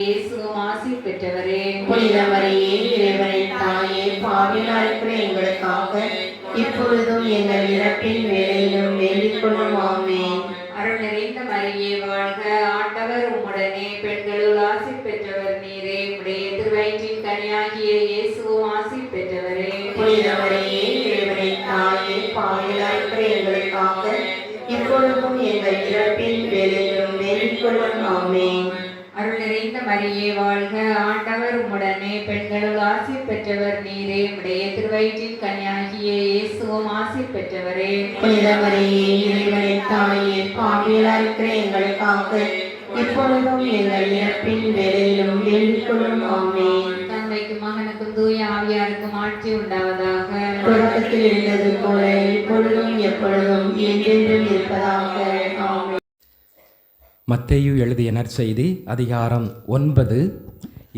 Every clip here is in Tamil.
இயேசுவும் ஆசி பெற்றவரே புனிதமரியே இறைவனின் தாயே பாவிலாய் இருக்கிற எங்களுக்காக இப்பொழுதும் எங்கள் இறப்பின் வேலையிலும் வேண்டிக் கொள்ளும் ஆமென். அருள் நிறைந்த மரியே வாழ்க ஆண்டவர் உம்முடனே பெண்களுள் ஆசி பெற்றவர் நீரே உடைய திருவயிற்றின் கனியாகிய இயேசுவும் ஆசி பெற்றவரே. புனிதமரியே இறைவனின் தாயே பாவிலாய் இருக்கிற எங்களுக்காக இப்பொழுதும் எங்கள் இறப்பின் வேலையிலும் வேண்டிக் கொள்ளும் ஆமென். அருள் நிறைந்த மரியே வாழ்க. ஆண்டவர் உம்முடனே பெண்களுள் ஆசி பெற்றவர் நீரே. உடைய திருவயிற்றின் கனியாகிய இயேசுவும் ஆசி பெற்றவரே. புனிதமரியே இறைவனின் தாயே பாவிலாய் இருக்கிற எங்களுக்காக இப்பொழுதும் எங்கள் இறப்பின் வேலையிலும் வேண்டிக் கொள்ளும் ஆமென். தந்தைக்கும் மகனுக்கும் தூய ஆவியாருக்கும் ஆட்சி உண்டாவதாக. தொடக்கத்தில் இருந்தது போல இப்பொழுதும் எப்பொழுதும் என்றென்றும் இருப்பதாக. மத்தேயு எழுதிய நற்செய்தி அதிகாரம் ஒன்பது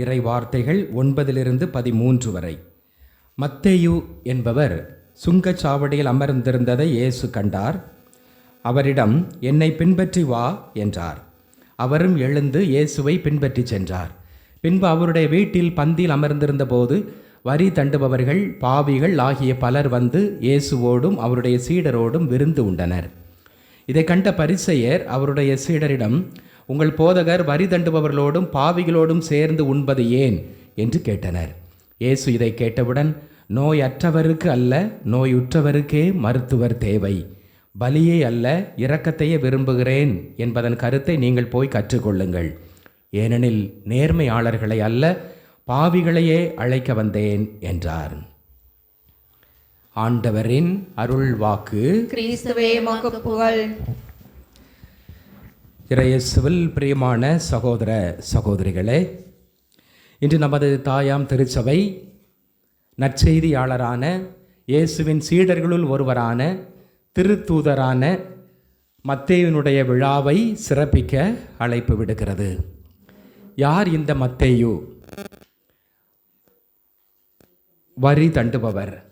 இறை வார்த்தைகள் ஒன்பதிலிருந்து பதிமூன்று வரை. மத்தேயு என்பவர் சுங்கச்சாவடியில் அமர்ந்திருந்ததை இயேசு கண்டார். அவரிடம் என்னை பின்பற்றி வா என்றார். அவரும் எழுந்து இயேசுவை பின்பற்றி சென்றார். பின்பு அவருடைய வீட்டில் பந்தியில் அமர்ந்திருந்த போது வரி தண்டுபவர்கள் பாவிகள் ஆகிய பலர் வந்து இயேசுவோடும் அவருடைய சீடரோடும் விருந்து உண்டனர். இதை கண்ட பரிசெயர் அவருடைய சீடரிடம் உங்கள் போதகர் வரி தண்டுபவர்களோடும் பாவிகளோடும் சேர்ந்து உண்பது ஏன்? என்று கேட்டனர். இயேசு இதை கேட்டவுடன் நோயற்றவருக்கு அல்ல நோயுற்றவருக்கே மருத்துவர் தேவை. பலியை அல்ல இரக்கத்தையே விரும்புகிறேன் என்பதன் கருத்தை நீங்கள் போய் கற்றுக்கொள்ளுங்கள். ஏனெனில் நேர்மையாளர்களை அல்ல பாவிகளையே அழைக்க வந்தேன் என்றார். ஆண்டவரின் அருள் வாக்கு கிறிஸ்துவே புகழ். இறையேசுவில் பிரியமான சகோதர சகோதரிகளே இன்று நமது தாயாம் திருச்சபை நற்செய்தியாளரான இயேசுவின் சீடர்களுள் ஒருவரான திருத்தூதரான மத்தேயுனுடைய விழாவை சிறப்பிக்க அழைப்பு விடுகிறது. யார் இந்த மத்தேயு? வரி தண்டுபவர்.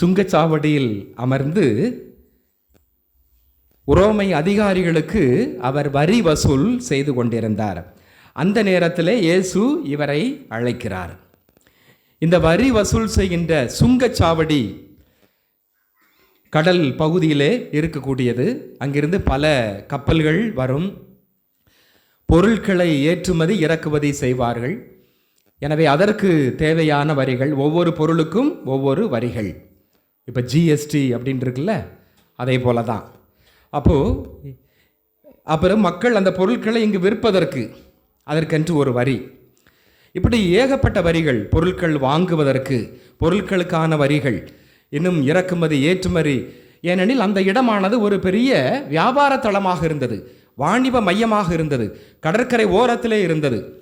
சுங்கச்சாவடியில் அமர்ந்து உரோமை அதிகாரிகளுக்கு அவர் வரி வசூல் செய்து கொண்டிருந்தார். அந்த நேரத்தில் இயேசு இவரை அழைக்கிறார். இந்த வரி வசூல் செய்கின்ற சுங்கச்சாவடி கடல் பகுதியிலே இருக்கக்கூடியது. அங்கிருந்து பல கப்பல்கள் வரும். பொருட்களை ஏற்றுமதி இறக்குமதி செய்வார்கள். எனவே அதற்கு தேவையான வரிகள் ஒவ்வொரு பொருளுக்கும் ஒவ்வொரு வரிகள். இப்போ ஜிஎஸ்டி அப்படின்னு இருக்குல்ல அதே போல தான் அப்போது அப்புறம் மக்கள் அந்த பொருட்களை இங்கு விற்பதற்கு அதற்கென்று ஒரு வரி. இப்படி ஏகப்பட்ட வரிகள் பொருட்கள் வாங்குவதற்கு பொருட்களுக்கான வரிகள் இன்னும் இறக்குமதி ஏற்றுமதி ஏனெனில் அந்த இடமானது ஒரு பெரிய வியாபார தளமாக இருந்தது வாணிப மையமாக இருந்தது கடற்கரை ஓரத்திலே இருந்தது.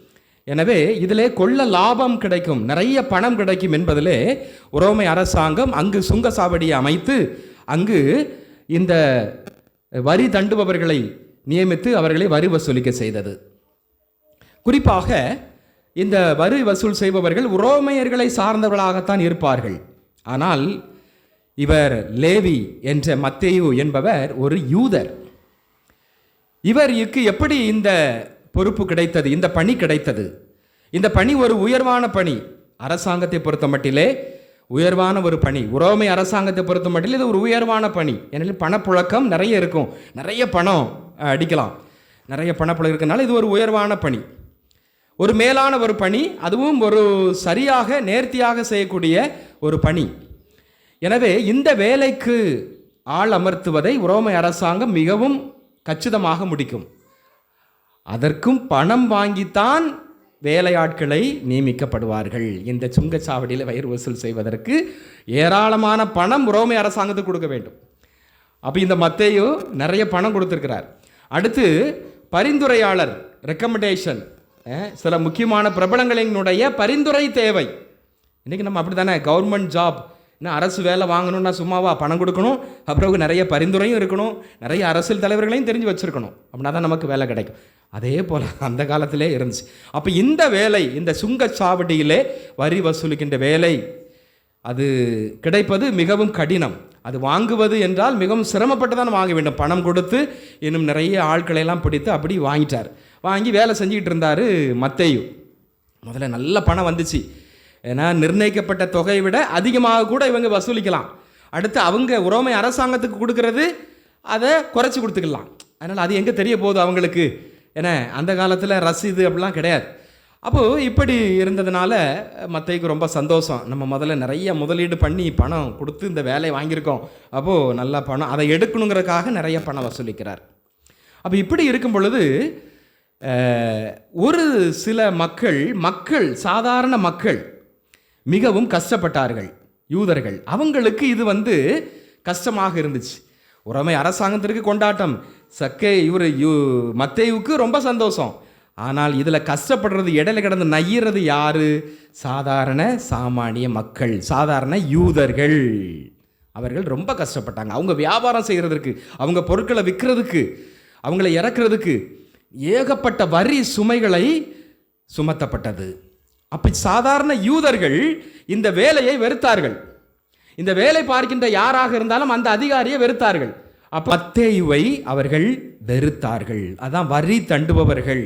எனவே இதிலே கொள்ள லாபம் கிடைக்கும் நிறைய பணம் கிடைக்கும் என்பதிலே உரோமை அரசாங்கம் அங்கு சுங்க சாவடியை அமைத்து அங்கு இந்த வரி தண்டுபவர்களை நியமித்து அவர்களை வரி வசூலிக்க செய்தது. குறிப்பாக இந்த வரி வசூல் செய்பவர்கள் உரோமையர்களை சார்ந்தவர்களாகத்தான் இருப்பார்கள். ஆனால் இவர் லேவி என்ற மத்தேயு என்பவர் ஒரு யூதர். இவருக்கு எப்படி இந்த பொறுப்பு கிடைத்தது இந்த பணி கிடைத்தது. இந்த பணி ஒரு உயர்வான பணி. அரசாங்கத்தை பொறுத்த மட்டிலே உயர்வான ஒரு பணி. உரோமை அரசாங்கத்தை பொறுத்த மட்டில் இது ஒரு உயர்வான பணி. ஏனெனில் பணப்புழக்கம் நிறைய இருக்கும். நிறைய பணம் அடிக்கலாம். நிறைய பணப்புழக்கம் இருக்கனால இது ஒரு உயர்வான பணி. ஒரு மேலான ஒரு பணி அதுவும் ஒரு சரியாக நேர்த்தியாக செய்யக்கூடிய ஒரு பணி. எனவே இந்த வேலைக்கு ஆள் அமர்த்துவதை உரோமை அரசாங்கம் மிகவும் கச்சிதமாக முடிக்கும். அதற்கும் பணம் வாங்கித்தான் வேலையாட்களை நியமிக்கப்படுவார்கள். இந்த சுங்கச்சாவடியில் வயிறு வசூல் செய்வதற்கு ஏராளமான பணம் ரோமை அரசாங்கத்துக்கு கொடுக்க வேண்டும். அப்போ இந்த மத்தையும் நிறைய பணம் கொடுத்துருக்கிறார். அடுத்து பரிந்துரையாளர் ரெக்கமெண்டேஷன் சில முக்கியமான பிரபலங்களினுடைய பரிந்துரை தேவை. இன்றைக்கி நம்ம அப்படி தானே கவர்மெண்ட் ஜாப் இன்னும் அரசு வேலை வாங்கணும்னா சும்மாவா பணம் கொடுக்கணும். அப்புறம் நிறைய பரிந்துரையும் இருக்கணும். நிறைய அரசியல் தலைவர்களையும் தெரிஞ்சு வச்சுருக்கணும். அப்படின்னா தான் நமக்கு வேலை கிடைக்கும். அதே போல் அந்த காலத்திலே இருந்துச்சு. அப்போ இந்த வேலை இந்த சுங்கச்சாவடியிலே வரி வசூலிக்கின்ற வேலை அது கிடைப்பது மிகவும் கடினம். அது வாங்குவது என்றால் மிகவும் சிரமப்பட்டு தான் வாங்க வேண்டும். பணம் கொடுத்து இன்னும் நிறைய ஆட்களை எல்லாம் பிடித்து அப்படி வாங்கிட்டார். வாங்கி வேலை செஞ்சுக்கிட்டு இருந்தார் மத்தேயு. முதல்ல நல்ல பணம் வந்துச்சு. ஏன்னா நிர்ணயிக்கப்பட்ட தொகையை விட அதிகமாக கூட இவங்க வசூலிக்கலாம். அடுத்து அவங்க உரோமை அரசாங்கத்துக்கு கொடுக்கறது அதை குறைச்சி கொடுத்துக்கலாம். அதனால் அது எங்கே தெரிய போகுது அவங்களுக்கு? ஏன்னா அந்த காலத்தில் ரசீது அப்படிலாம் கிடையாது. அப்போது இப்படி இருந்ததுனால மத்தைக்கு ரொம்ப சந்தோஷம். நம்ம முதல்ல நிறைய முதலீடு பண்ணி பணம் கொடுத்து இந்த வேலையை வாங்கியிருக்கோம். அப்போது நல்ல பணம் அதை எடுக்கணுங்கிறதுக்காக நிறைய பணம் வசூலிக்கிறார். அப்போ இப்படி இருக்கும் பொழுது ஒரு சில மக்கள் மக்கள் சாதாரண மக்கள் மிகவும் கஷ்டப்பட்டார்கள் யூதர்கள். அவங்களுக்கு இது வந்து கஷ்டமாக இருந்துச்சு. உறமை அரசாங்கத்திற்கு கொண்டாட்டம். சக்கே இவர் யூ மத்தேவுக்கு ரொம்ப சந்தோஷம். ஆனால் இதில் கஷ்டப்படுறது இடையில கிடந்து நையிறது யாரு? சாதாரண சாமானிய மக்கள் சாதாரண யூதர்கள். அவர்கள் ரொம்ப கஷ்டப்பட்டாங்க. அவங்க வியாபாரம் செய்கிறதுக்கு அவங்க பொருட்களை விற்கிறதுக்கு அவங்கள இறக்குறதுக்கு ஏகப்பட்ட வரி சுமைகளை சுமத்தப்பட்டது. அப்படி சாதாரண யூதர்கள் இந்த வேலையை வெறுத்தார்கள். இந்த வேலை பார்க்கின்ற யாராக இருந்தாலும் அந்த அதிகாரியை வெறுத்தார்கள். அப்போ மத்தேயுவை அவர்கள் வெறுத்தார்கள். அதான் வரி தண்டுபவர்கள்.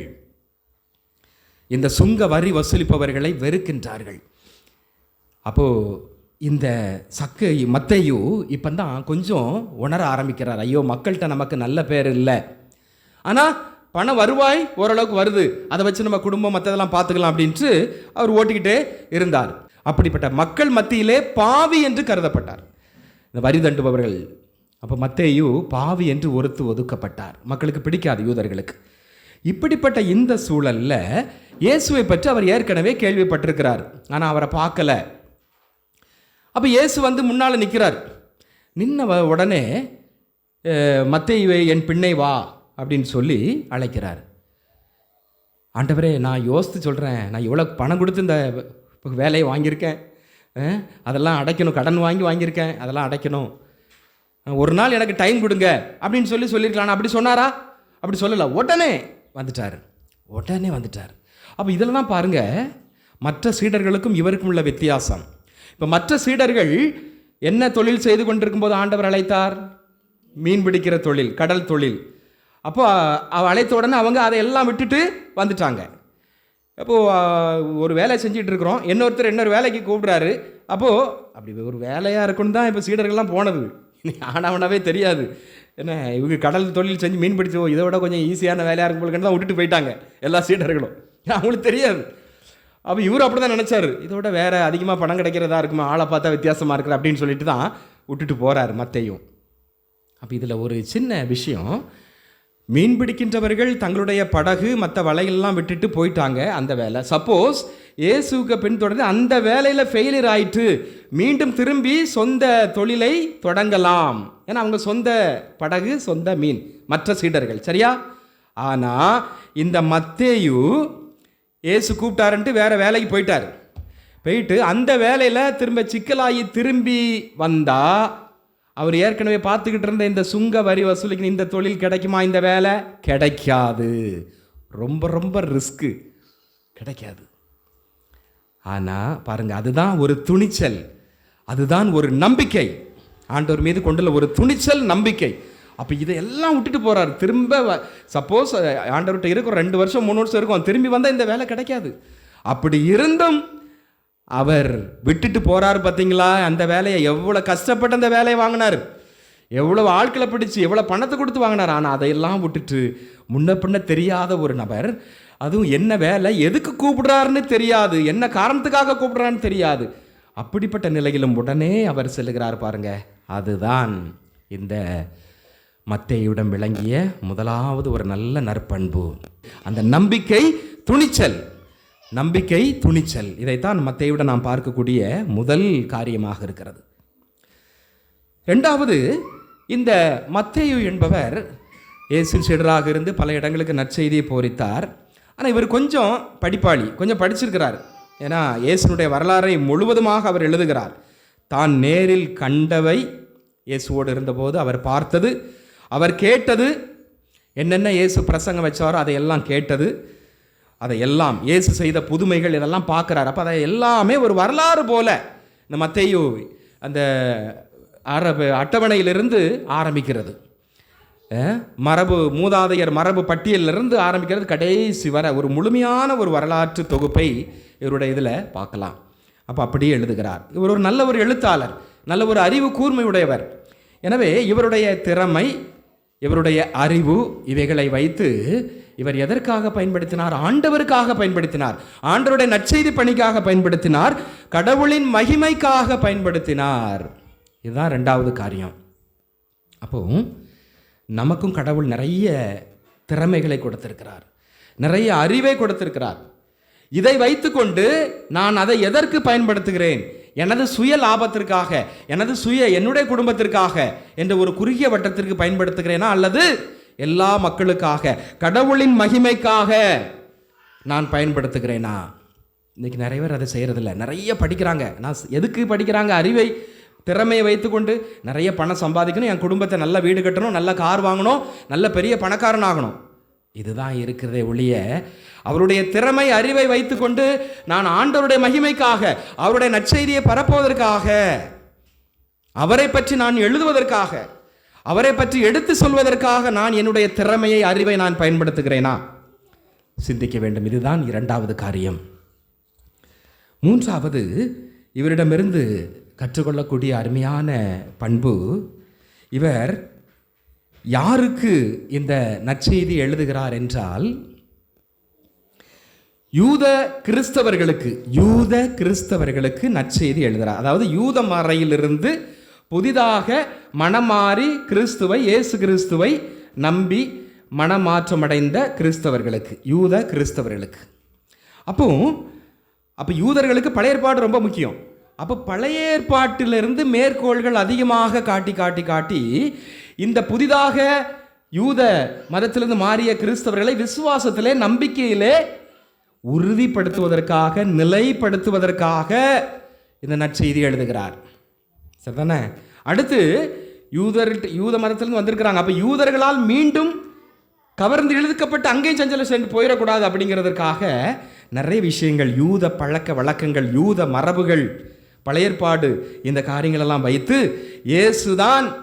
இந்த சுங்க வரி வசூலிப்பவர்களை வெறுக்கின்றார்கள். அப்போ இந்த சக்கு மத்தையு இப்போ தான் கொஞ்சம் உணர ஆரம்பிக்கிறார். ஐயோ மக்கள்கிட்ட நமக்கு நல்ல பேர் இல்லை. ஆனால் பண வருவாய் ஓரளவுக்கு வருது. அதை வச்சு நம்ம குடும்பம் மற்றதெல்லாம் பார்த்துக்கலாம் அப்படின்ட்டு அவர் ஓட்டிக்கிட்டே இருந்தார். அப்படிப்பட்ட மக்கள் மத்தியிலே பாவி என்று கருதப்பட்டார். இந்த வரி தண்டுபவர்கள் அப்போ மத்தேயு பாவி என்று ஒருத்து ஒதுக்கப்பட்டார். மக்களுக்கு பிடிக்காது யூதர்களுக்கு. இப்படிப்பட்ட இந்த சூழலில் இயேசுவை பற்றி அவர் ஏற்கனவே கேள்விப்பட்டிருக்கிறார். ஆனால் அவரை பார்க்கல. அப்போ இயேசு வந்து முன்னால் நிற்கிறார் நின்ன வ- உடனே மத்தேயுவை என் பின்னை வா. அப்படின்னு சொல்லி அழைக்கிறார். ஆண்டவரே நான் யோசித்து சொல்கிறேன் நான் இவ்வளோ பணம் கொடுத்து இந்த வேலையை வாங்கியிருக்கேன். அதெல்லாம் அடைக்கணும் கடன் வாங்கி வாங்கியிருக்கேன் அதெல்லாம் அடைக்கணும். ஒரு நாள் எனக்கு டைம் கொடுங்க அப்படின்னு சொல்லி சொல்லியிருக்கலாம் அப்படி சொன்னாரா? அப்படி சொல்லலை. உடனே வந்துட்டார். உடனே வந்துட்டார். அப்போ இதில் தான் பாருங்கள் மற்ற சீடர்களுக்கும் இவருக்கும் உள்ள வித்தியாசம். இப்போ மற்ற சீடர்கள் என்ன தொழில் செய்து கொண்டிருக்கும் போது ஆண்டவர் அழைத்தார்? மீன் பிடிக்கிற தொழில் கடல் தொழில். அப்போ அவள் அழைத்த உடனே அவங்க அதை எல்லாம் விட்டுட்டு வந்துட்டாங்க. அப்போது ஒரு வேலை செஞ்சுட்டு இருக்கிறோம் இன்னொருத்தர் இன்னொரு வேலைக்கு கூப்பிட்றாரு. அப்போது அப்படி ஒரு வேலையாக இருக்குன்னு தான் இப்போ சீடர்கள்லாம் போனது. ஆனவனாவே தெரியாது. என்ன இவங்க கடல் தொழில் செஞ்சு மீன் பிடிச்சோம் இதை விட கொஞ்சம் ஈஸியான வேலையாக இருக்கும் தான் விட்டுட்டு போயிட்டாங்க எல்லா சீடர்களும். அவங்களுக்கு தெரியாது. அப்போ இவர் அப்படி தான் நினச்சாரு இதோட வேறு அதிகமாக பணம் கிடைக்கிறதா இருக்குமா? ஆளை பார்த்தா வித்தியாசமாக இருக்குது? அப்படின்னு சொல்லிட்டு தான் விட்டுட்டு போகிறாரு மத்தையும். அப்போ இதில் ஒரு சின்ன விஷயம் மீன் பிடிக்கின்றவர்கள் தங்களுடைய படகு மற்ற வலையெல்லாம் விட்டுட்டு போயிட்டாங்க அந்த வேலை. சப்போஸ் இயேசுக்கு பின்தொடர்ந்து அந்த வேலையில் ஃபெயிலியர் ஆயிட்டு மீண்டும் திரும்பி சொந்த தொழிலை தொடங்கலாம். ஏன்னா அவங்க சொந்த படகு சொந்த மீன் மற்ற சீடர்கள். சரியா? ஆனால் இந்த மத்தேயு ஏசு கூப்பிட்டாருன்ட்டு வேறு வேலைக்கு போயிட்டார். போயிட்டு அந்த வேலையில் திரும்ப சிக்கலாகி திரும்பி வந்தால் அவர் ஏற்கனவே பார்த்துக்கிட்டு இருந்த இந்த சுங்க வரி வசூலிக்கு இந்த தொழில் கிடைக்குமா? இந்த வேலை கிடைக்காது. ரொம்ப ரொம்ப ரிஸ்க்கு. கிடைக்காது. ஆனால் பாருங்கள் அதுதான் ஒரு துணிச்சல். அதுதான் ஒரு நம்பிக்கை. ஆண்டவர் மீது கொண்டுள்ள ஒரு துணிச்சல் நம்பிக்கை. அப்போ இதையெல்லாம் விட்டுட்டு போகிறார் திரும்ப சப்போஸ் ஆண்டவர்கிட்ட இருக்கும் ரெண்டு வருஷம் மூணு வருஷம் இருக்கும். திரும்பி வந்தால் இந்த வேலை கிடைக்காது. அப்படி இருந்தும் அவர் விட்டுட்டு போகிறார் பார்த்தீங்களா அந்த வேலையை எவ்வளோ கஷ்டப்பட்டு அந்த வேலையை வாங்கினார். எவ்வளோ ஆட்களை பிடிச்சு எவ்வளோ பணத்தை கொடுத்து வாங்கினார். ஆனால் அதையெல்லாம் விட்டுட்டு முன்ன பின்ன தெரியாத ஒரு நபர் அதுவும் என்ன வேலை எதுக்கு கூப்பிடுறாருன்னு தெரியாது. என்ன காரணத்துக்காக கூப்பிடுறான்னு தெரியாது. அப்படிப்பட்ட நிலையிலும் உடனே அவர் செல்லுகிறார் பாருங்க. அதுதான் இந்த மத்தையுடன் விளங்கிய முதலாவது ஒரு நல்ல நற்பண்பு. அந்த நம்பிக்கை துணிச்சல். நம்பிக்கை துணிச்சல். இதைத்தான் மத்தேயுடன் நாம் பார்க்கக்கூடிய முதல் காரியமாக இருக்கிறது. ரெண்டாவது இந்த மத்தேயு என்பவர் இயேசு சீடராக இருந்து பல இடங்களுக்கு நற்செய்தியை போரித்தார். ஆனால் இவர் கொஞ்சம் படிப்பாளி கொஞ்சம் படிச்சிருக்கிறார். ஏன்னா இயேசுனுடைய வரலாறை முழுவதுமாக அவர் எழுதுகிறார். தான் நேரில் கண்டவை இயேசுவோடு இருந்தபோது அவர் பார்த்தது அவர் கேட்டது என்னென்ன இயேசு பிரசங்கம் வச்சாரோ அதையெல்லாம் கேட்டது. அதை எல்லாம் இயேசு செய்த புதுமைகள் இதெல்லாம் பார்க்குறாரு. அப்போ அதை எல்லாமே ஒரு வரலாறு போல இந்த மத்தையோ அந்த அரபு அட்டவணையிலிருந்து ஆரம்பிக்கிறது. மரபு மூதாதையர் மரபு பட்டியலிருந்து ஆரம்பிக்கிறது கடைசி வர ஒரு முழுமையான ஒரு வரலாற்று தொகுப்பை இவருடைய இதில் பார்க்கலாம். அப்போ அப்படியே எழுதுகிறார். இவர் ஒரு நல்ல ஒரு எழுத்தாளர் நல்ல ஒரு அறிவு கூர்மை உடையவர் எனவே இவருடைய திறமை இவருடைய அறிவு இவைகளை வைத்து இவர் எதற்காக பயன்படுத்தினார்? ஆண்டவருக்காக பயன்படுத்தினார். ஆண்டவருடைய நற்செய்தி பணிக்காக பயன்படுத்தினார். கடவுளின் மகிமைக்காக பயன்படுத்தினார். இதுதான் ரெண்டாவது காரியம். அப்போ நமக்கும் கடவுள் நிறைய திறமைகளை கொடுத்திருக்கிறார். நிறைய அறிவை கொடுத்திருக்கிறார். இதை வைத்துக்கொண்டு நான் அதை எதற்கு பயன்படுத்துகிறேன்? எனது சுய லாபத்திற்காக எனது சுய என்னுடைய குடும்பத்திற்காக என்ற ஒரு குறுகிய வட்டத்திற்கு பயன்படுத்துகிறேனா? அல்லது எல்லா மக்களுக்காக கடவுளின் மகிமைக்காக நான் பயன்படுத்துகிறேனா? இன்றைக்கி நிறைய பேர் அதை செய்கிறதில்ல நிறைய படிக்கிறாங்க. நான் எதுக்கு படிக்கிறாங்க? அறிவை திறமையை வைத்துக்கொண்டு நிறைய பணம் சம்பாதிக்கணும் என் குடும்பத்தை நல்ல வீடு கட்டணும் நல்ல கார் வாங்கணும் நல்ல பெரிய பணக்காரன் ஆகணும். இதுதான் இருக்கிறதே ஒழிய அவருடைய திறமை அறிவை வைத்துக்கொண்டு நான் ஆண்டவருடைய மகிமைக்காக அவருடைய நற்செய்தியை பரப்புவதற்காக அவரை பற்றி நான் எழுதுவதற்காக அவரை பற்றி எடுத்து சொல்வதற்காக நான் என்னுடைய திறமையை அறிவை நான் பயன்படுத்துகிறேனா? சிந்திக்க வேண்டும். இதுதான் இரண்டாவது காரியம். மூன்றாவது இவரிடமிருந்து கற்றுக்கொள்ளக்கூடிய அருமையான பண்பு இவர் யாருக்கு இந்த நற்செய்தி எழுதுகிறார் என்றால் யூத கிறிஸ்தவர்களுக்கு யூத கிறிஸ்தவர்களுக்கு நற்செய்தி எழுதுகிறார். அதாவது யூத மறையிலிருந்து புதிதாக மனமாறி கிறிஸ்துவை இயேசு கிறிஸ்துவை நம்பி மனமாற்றமடைந்த கிறிஸ்தவர்களுக்கு யூத கிறிஸ்தவர்களுக்கு. அப்போ அப்போ யூதர்களுக்கு பழைய ஏற்பாடு ரொம்ப முக்கியம். அப்போ பழைய ஏற்பாட்டிலிருந்து மேற்கோள்கள் அதிகமாக காட்டி காட்டி காட்டி இந்த புதிதாக யூத மதத்திலிருந்து மாறிய கிறிஸ்தவர்களை விசுவாசத்திலே நம்பிக்கையிலே உறுதிப்படுத்துவதற்காக நிலைப்படுத்துவதற்காக இந்த நற்செய்தி எழுதுகிறார். சரிதானே? அடுத்து யூதர் யூத மதத்திலிருந்து வந்திருக்கிறாங்க. அப்போ யூதர்களால் மீண்டும் கவர்ந்து இழுக்கப்பட்டு அங்கேயும் சஞ்சலம் சென்று போயிடக்கூடாது அப்படிங்கிறதுக்காக நிறைய விஷயங்கள் யூத பழக்க வழக்கங்கள் யூத மரபுகள் பழையற்பாடு இந்த காரியங்களெல்லாம் வைத்து இயேசுதான்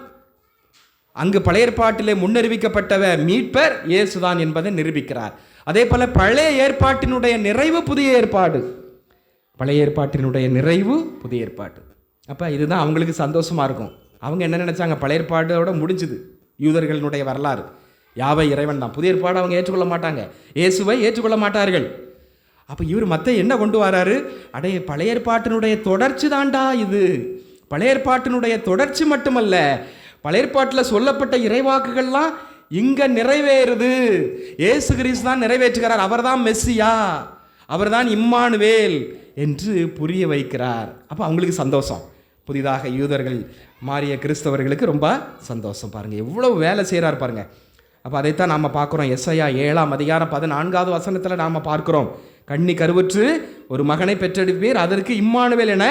அங்கு பழைய ஏற்பாட்டிலே முன்னறிவிக்கப்பட்டவ மீட்பர் இயேசுதான் என்பதை நிரூபிக்கிறார். அதே போல பழைய ஏற்பாட்டினுடைய நிறைவு புதிய ஏற்பாடு. பழைய ஏற்பாட்டினுடைய நிறைவு புதிய ஏற்பாடு. அப்போ இதுதான் அவங்களுக்கு சந்தோஷமாக இருக்கும். அவங்க என்ன நினச்சாங்க? பழைய ஏற்பாடோட முடிஞ்சுது. யூதர்களினுடைய வரலாறு. யாவை இறைவன் தான். புதிய ஏற்பாடு அவங்க ஏற்றுக்கொள்ள மாட்டாங்க. இயேசுவை ஏற்றுக்கொள்ள மாட்டார்கள். அப்போ இவர் மற்ற என்ன கொண்டு வராரு? அடைய பழைய ஏற்பாட்டினுடைய தொடர்ச்சி தாண்டா இது. பழைய ஏற்பாட்டினுடைய தொடர்ச்சி மட்டுமல்ல பழைய ஏற்பாட்டில் சொல்லப்பட்ட இறைவாக்குகள்லாம் இங்கே நிறைவேறுது. ஏசு கிரீஸ் தான் நிறைவேற்றுகிறார். அவர்தான் மெஸ்ஸியா. அவர்தான் இம்மானுவேல் என்று புரிய வைக்கிறார். அப்போ அவங்களுக்கு சந்தோஷம். புதிதாக யூதர்கள் மாறிய கிறிஸ்தவர்களுக்கு ரொம்ப சந்தோஷம் பாருங்கள் எவ்வளோ வேலை செய்கிறார் பாருங்கள் அப்போ அதைத்தான் நாம் பார்க்குறோம். எஸ்ஐயா ஏழாம் அதிகாரம் பதினான்காவது வசனத்தில் நாம் பார்க்குறோம். கண்ணி கருவுற்று ஒரு மகனை பெற்றெடுப்பீர். அதற்கு இம்மானுவேல் என